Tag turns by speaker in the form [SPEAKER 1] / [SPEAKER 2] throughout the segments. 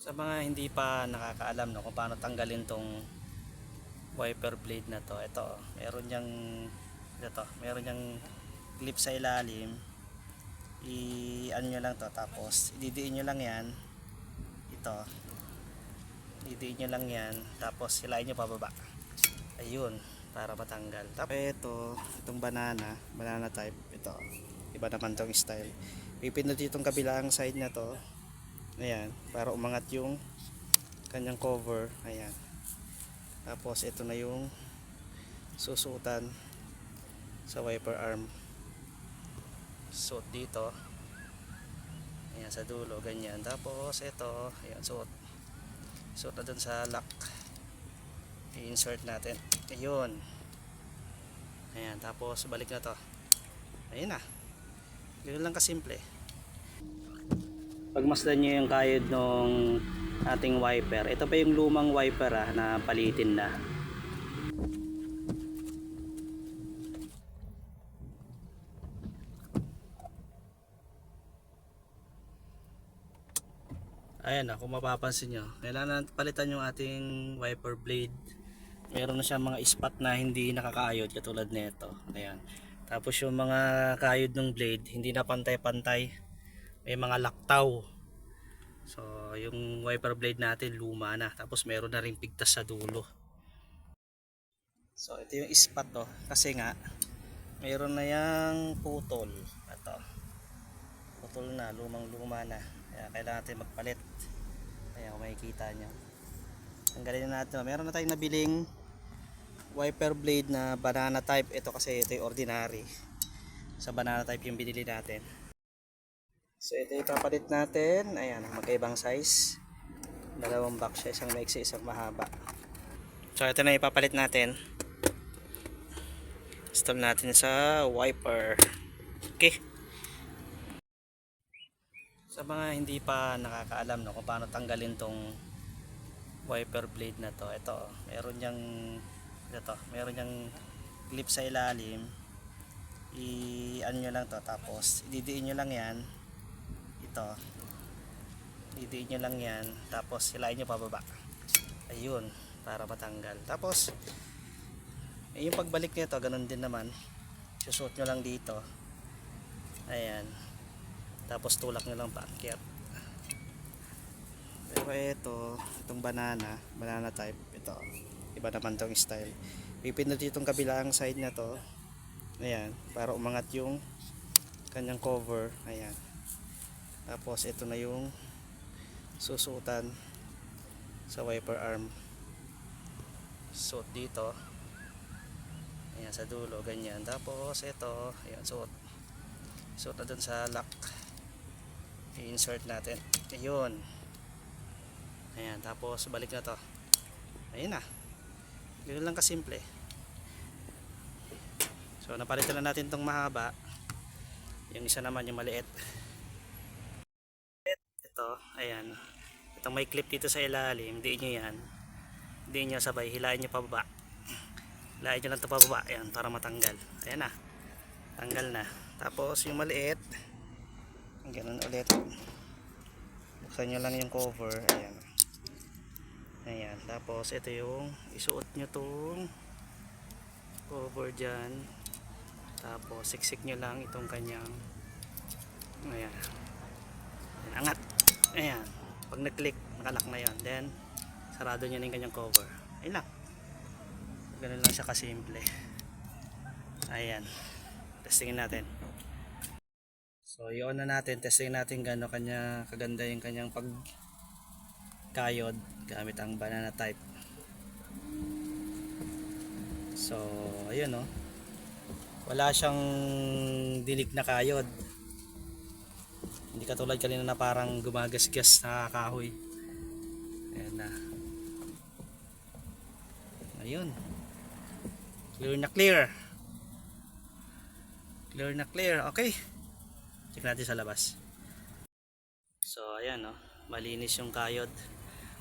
[SPEAKER 1] Sa mga hindi pa nakakaalam no, kung paano tanggalin tong wiper blade na to, ito, meron niyang ito, meron niyang clip sa ilalim. I ano nyo lang to tapos ididiin nyo lang yan. Ito. Ididiin nyo lang yan tapos hilain nyo pababa. Ayun, para matanggal. Tapos ito, itong banana, banana type, ito. Iba naman tong style. Pipindot itong kabilang side na to. Ayan, para umangat yung kanyang cover. Ayan. Tapos ito na yung susutan sa wiper arm. Suot dito. Ayan, sa dulo, ganyan. Tapos ito, ayan, suot. Suot na dun sa lock. I-insert natin. Ayun. Ayan, tapos balik na to. Ayun na. Ganun lang kasimple. Pagmasdan nyo yung kayod nung ating wiper. Ito pa yung lumang wiper ah, na palitin na. Ayan na, kung mapapansin nyo. Kailangan palitan yung ating wiper blade. Meron na siyang mga spot na hindi nakakaayod katulad nito. Ayan. Tapos yung mga kayod ng blade, hindi na pantay-pantay. May mga laktaw. So, yung wiper blade natin luma na. Tapos meron na ring pigtas sa dulo. So, ito yung spot to. Kasi nga, meron na yung putol. Ito. Putol na, lumang-luma na. Kaya kailangan natin magpalit. Kaya kung makikita nyo. Tanggalin na natin. Meron na tayong nabiling wiper blade na banana type. Ito kasi ito yung ordinary. Sa banana type yung binili natin. So ito yung papalit natin. Ayan, magkaibang size. Dalawang box siya, isang maiksi, isang mahaba. So ito na ipapalit natin. Install natin sa wiper. Okay. Sa mga hindi pa nakakaalam no, kung paano tanggalin tong wiper blade na to. Ito, meron niyang ito, meron niyang clip sa ilalim. I ano nyo lang to tapos ididiin nyo lang yan ito didiin nyo lang yan tapos hilain nyo pababa. Ayun para matanggal. Tapos eh, yung pagbalik nito ganun din naman. Susuot nyo lang dito. Ayan. Tapos tulak nyo lang paakyat. Pero ito itong banana banana type. Ito iba naman tong style. Pipindot itong kabilang side na to. Ayan para umangat yung kanyang cover. Ayan tapos ito na yung susutan sa wiper arm. Suot dito. Ayan sa dulo ganyan. Tapos ito ayan suot. Suot na dun sa lock. I-insert natin. Ayun. Ayan tapos balik na to. Ayun na. Ganun lang kasimple. So napalitan na natin tong mahaba. Yung isa naman yung maliit ito, ayan. Itong may clip dito sa ilalim, hindi nyo yan. Hindi nyo sabay, hilahin nyo pababa. Hilahin nyo lang ito pababa, ayan, para matanggal. Ayan na. Tanggal na. Tapos yung maliit, ganun ulit. Buksan nyo lang yung cover, ayan. Ayan, tapos ito yung isuot nyo tong cover dyan. Tapos siksik nyo lang itong kanyang ayan. Ayan, angat. Ayan. Pag nag-click, nakalak na yon. Then, sarado niya na yung kanyang cover. Ayun lang. Ganun lang siya kasimple. Ayan. Testingin natin. So, yun na natin. Testingin natin gano'n kanya kaganda yung kanyang pagkayod gamit ang banana type. So, ayun no. Wala siyang dilig na kayod. Hindi katulad kanina na parang gumagasgas na kahoy. Ayan na. Ayun. Clear na clear. Clear na clear. Okay. Check natin sa labas. So, ayan no. Malinis yung kayod.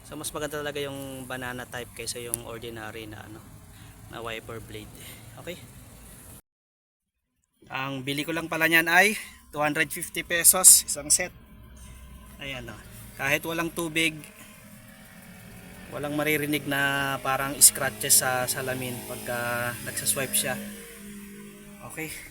[SPEAKER 1] So, mas maganda talaga yung banana type kaysa yung ordinary na ano na wiper blade. Okay? Ang bili ko lang pala niyan ay 250 pesos isang set. Ayan o kahit walang tubig walang maririnig na parang scratches sa salamin pagka nagsaswipe siya. Okay.